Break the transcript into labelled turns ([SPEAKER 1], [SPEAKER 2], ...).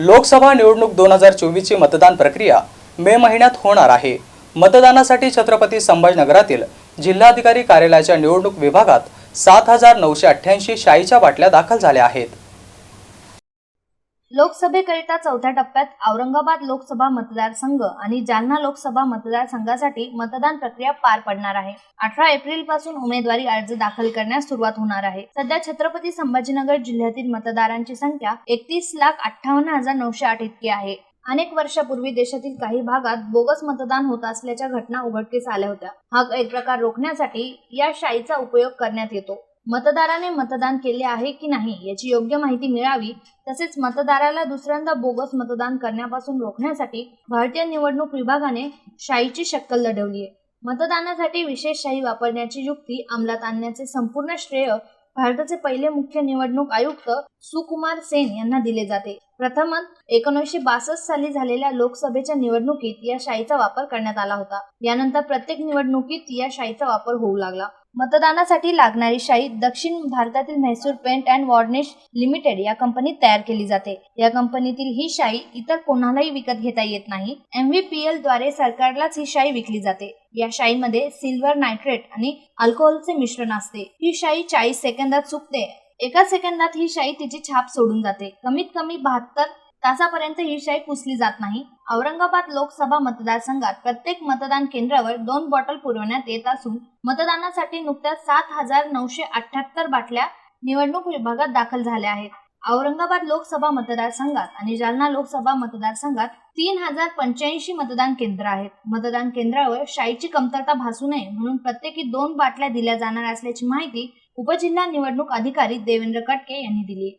[SPEAKER 1] लोकसभा निवडणूक दोन हजार चोवीसची मतदान प्रक्रिया मे महिन्यात होणार आहे. मतदानासाठी छत्रपती संभाजीनगरातील जिल्हाधिकारी कार्यालयाच्या निवडणूक विभागात सात हजार नऊशे अठ्ठ्याऐंशी शाईच्या बाटल्या दाखल झाल्या आहेत.
[SPEAKER 2] लोकसभेकरिता चौथ्या टप्प्यात औरंगाबाद लोकसभा मतदारसंघ आणि जालना लोकसभा मतदारसंघासाठी मतदान प्रक्रिया पार पडणार आहे. अठरा एप्रिलपासून उमेदवारी अर्ज दाखल करण्यास सुरुवात होणार आहे. सध्या छत्रपती संभाजीनगर जिल्ह्यातील मतदारांची संख्या एकतीस लाख अठ्ठावन्न हजार नऊशे आठ इतकी आहे. अनेक वर्षापूर्वी देशातील काही भागात बोगस मतदान होत असल्याच्या घटना उघडकीस आल्या होत्या. हा गैरप्रकार रोखण्यासाठी या शाईचा उपयोग करण्यात येतो. मतदाराने मतदान केले आहे की नाही याची योग्य माहिती मिळावी तसेच मतदाराला दुसऱ्यांदा बोगस मतदान करण्यापासून रोखण्यासाठी भारतीय निवडणूक विभागाने शाईची शक्कल लढवली आहे मतदानासाठी विशेष शाही वापरण्याची युक्ती अंमलात आणण्याचे संपूर्ण श्रेय भारताचे पहिले मुख्य निवडणूक आयुक्त सुकुमार सेन यांना दिले जाते. प्रथमच एकोणीसशे बासष्ट साली झालेल्या लोकसभेच्या निवडणुकीत या शाईचा वापर करण्यात आला होता. यानंतर प्रत्येक निवडणुकीत या शाईचा वापर होऊ लागला. मतदानासाठी लागणारी शाही दक्षिण भारतातील Mysore paint and varnish limited या कंपनीत तयार केली जाते. या कंपनीतील ही शाई इतर कोणालाही विकत घेता येत नाही. एमव्हीपीएलद्वारे सरकारलाच ही शाई विकली जाते. या शाईमध्ये सिल्वर नायट्रेट आणि अल्कोहोलचे मिश्रण असते. ही शाई चाळीस सेकंदात सुकते. एका सेकंदात ही शाई तिची छाप सोडून जाते. कमीत कमी बहात्तर तासापर्यंत ही शाई पुसली जात नाही. औरंगाबाद लोकसभा मतदारसंघात प्रत्येक मतदान केंद्रावर दोन बॉटल पुरवण्यात येत असून मतदानासाठी नुकत्याच सात हजार नऊशे अठ्याहत्तर बाटल्या निवडणूक विभागात दाखल झाल्या आहेत. औरंगाबाद लोकसभा मतदारसंघात आणि जालना लोकसभा मतदारसंघात तीन हजार पंच्याऐंशी मतदान केंद्र आहेत. मतदान केंद्रावर शाईची कमतरता भासू नये म्हणून प्रत्येकी दोन बाटल्या दिल्या जाणार असल्याची माहिती उपजिल्हा निवडणूक अधिकारी देवेंद्र कटके यांनी दिली